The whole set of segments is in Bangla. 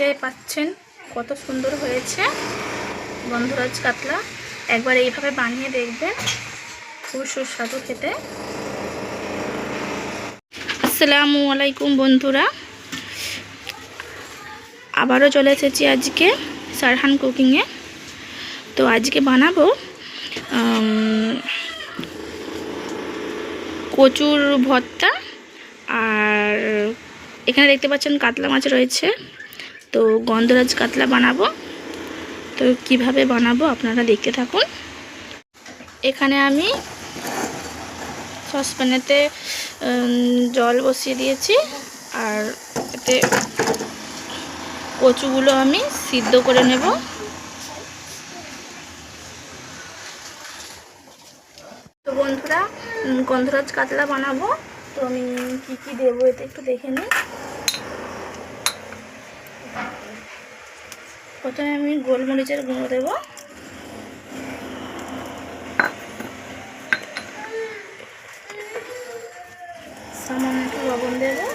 দেখতে পাচ্ছেন কত সুন্দর হয়েছে। গন্ধরাজ কাতলা, একবার এইভাবে বানিয়ে দেখবেন। খুব সুস্বাদু খেতে। আসসালামু আলাইকুম বন্ধুরা। আবারও চলে এসেছি আজকে সারহান কুকিংয়ে তো আজকে বানাবো কচুর ভর্তা। আর এখানে দেখতে পাচ্ছেন কাতলা মাছ রয়েছে। তো গন্ধরাজ কাতলা বানাবো। তো কীভাবে বানাবো আপনারা দেখতে থাকুন। এখানে আমি সসপ্যানেতে জল বসিয়ে দিয়েছি। আর এতে কচুগুলো আমি সিদ্ধ করে নেব। তো বন্ধুরা গন্ধরাজ কাতলা বানাবো। তো আমি কী কী দেবো এতে একটু দেখে নিই। প্রথমে আমি গোলমরিচের গুঁড়ো দেবো। সামান্য একটু লবণ দেবো।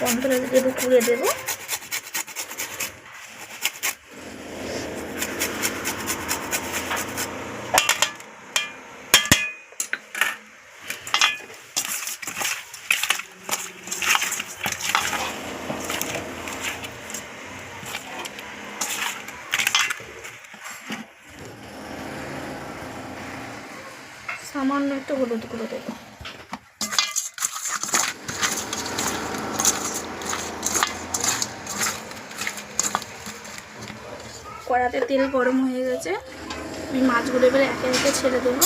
গন্ধটা দেবো কুড়ে দেবো। সামান্য একটু হলুদ গুঁড়ো দেবো। কড়াতে তেল গরম হয়ে গেছে। আমি মাছগুলো এবারে একে একে ছেড়ে দেবো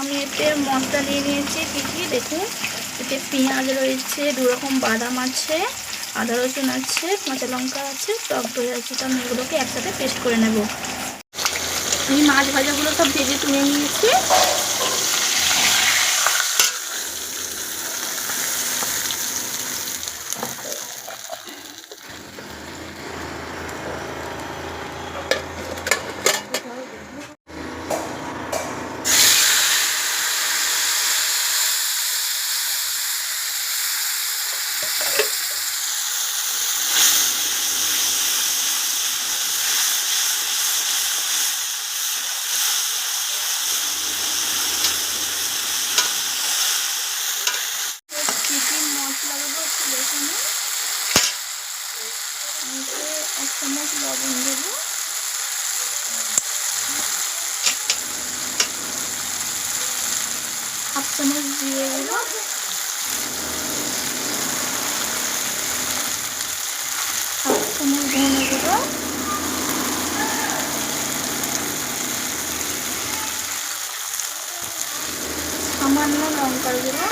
আমি এতে মশলা নিয়ে নিয়েছি কী কী? দেখুন, এতে পেঁয়াজ রয়েছে, দুরকম বাদাম আছে, আদা রসুন আছে, কাঁচা লঙ্কা আছে, টক দই আছে, তো আমি এগুলোকে একসাথে পেস্ট করে নেব। আমি মাছ ভাজাগুলো সব ভেজে তুলে নিয়েছি কী কী মশলা দেবো একটু দেখে নিন এতে এক চামচ লবণ দেবো। হাফ চামচ দিয়ে দেবো হাফ চামচ ধনে দেবো সামান্য লঙ্কার গুঁড়ো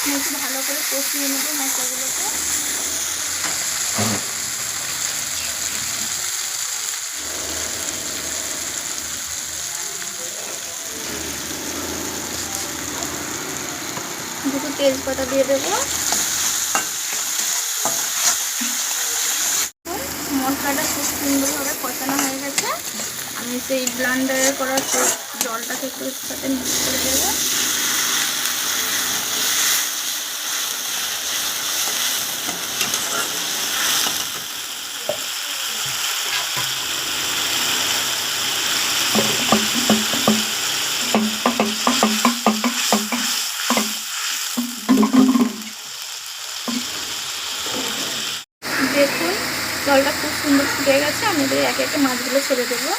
আমি একটু ভালো করে কষিয়ে মশলাগুলোকে। দুটো তেজপাতা দিয়ে দেবো। মশলাটা খুব সুন্দরভাবে কষানো হয়ে গেছে। আমি সেই ব্লান্ডারে করা জলটাকে একটু সাথে মিক্স করে দেবো দেখুন জলটা খুব সুন্দর ফুটে গেছে আমি এদের একে একে মাছগুলো ছেড়ে দেবো।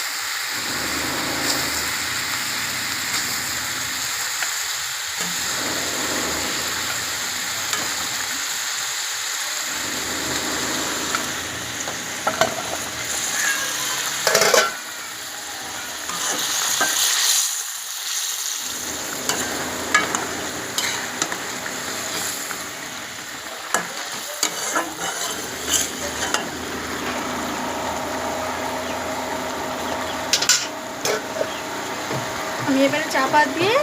আমি এবারে চাপা দিয়ে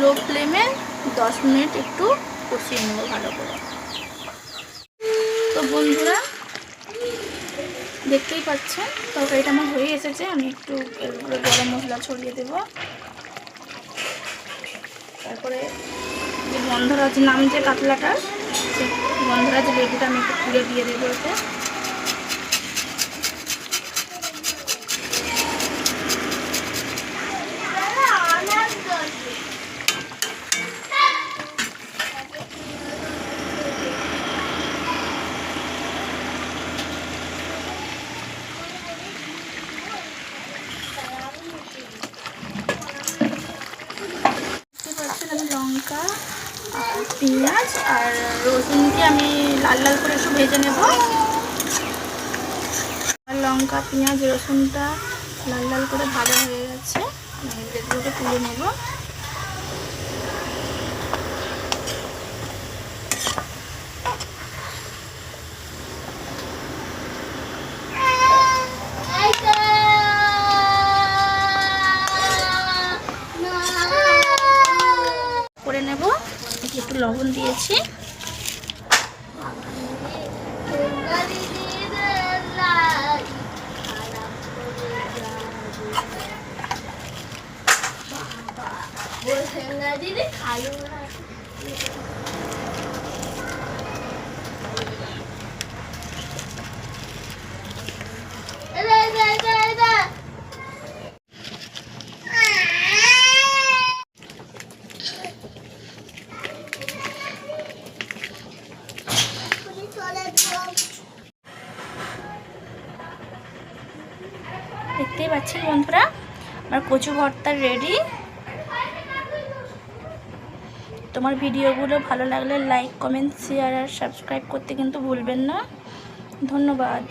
লো ফ্লেমে দশ মিনিট একটু কষিয়ে নেব ভালো করে। তো বন্ধুরা, দেখতেই পাচ্ছেন, তরকারিটা আমার হয়ে এসেছে, আমি একটু গরম মশলা ছড়িয়ে দেব। তারপরে যে গন্ধরাজ নাম যে কাতলাটা, সেই গন্ধরাজ লেবুটা আমি একটু তুলে দিয়ে দেবো এতে দেখতে পাচ্ছেন আমি লঙ্কা আর পেঁয়াজ আর রসুনকে আমি লাল লাল করে একটু ভেজে নেব। লঙ্কা, পেঁয়াজ, রসুনটা লাল লাল করে ভাজা হয়ে গেছে। আমি এগুলোকে তুলে নেব করে নেব একটু লবণ দিয়েছি। দিদি খাই না। দেখতেই পাচ্ছেন বন্ধুরা? আমার কচু ভর্তা রেডি তোমার ভিডিওগুলো ভালো লাগলে লাইক কমেন্ট শেয়ার আর সাবস্ক্রাইব করতে কিন্তু ভুলবেন না। ধন্যবাদ।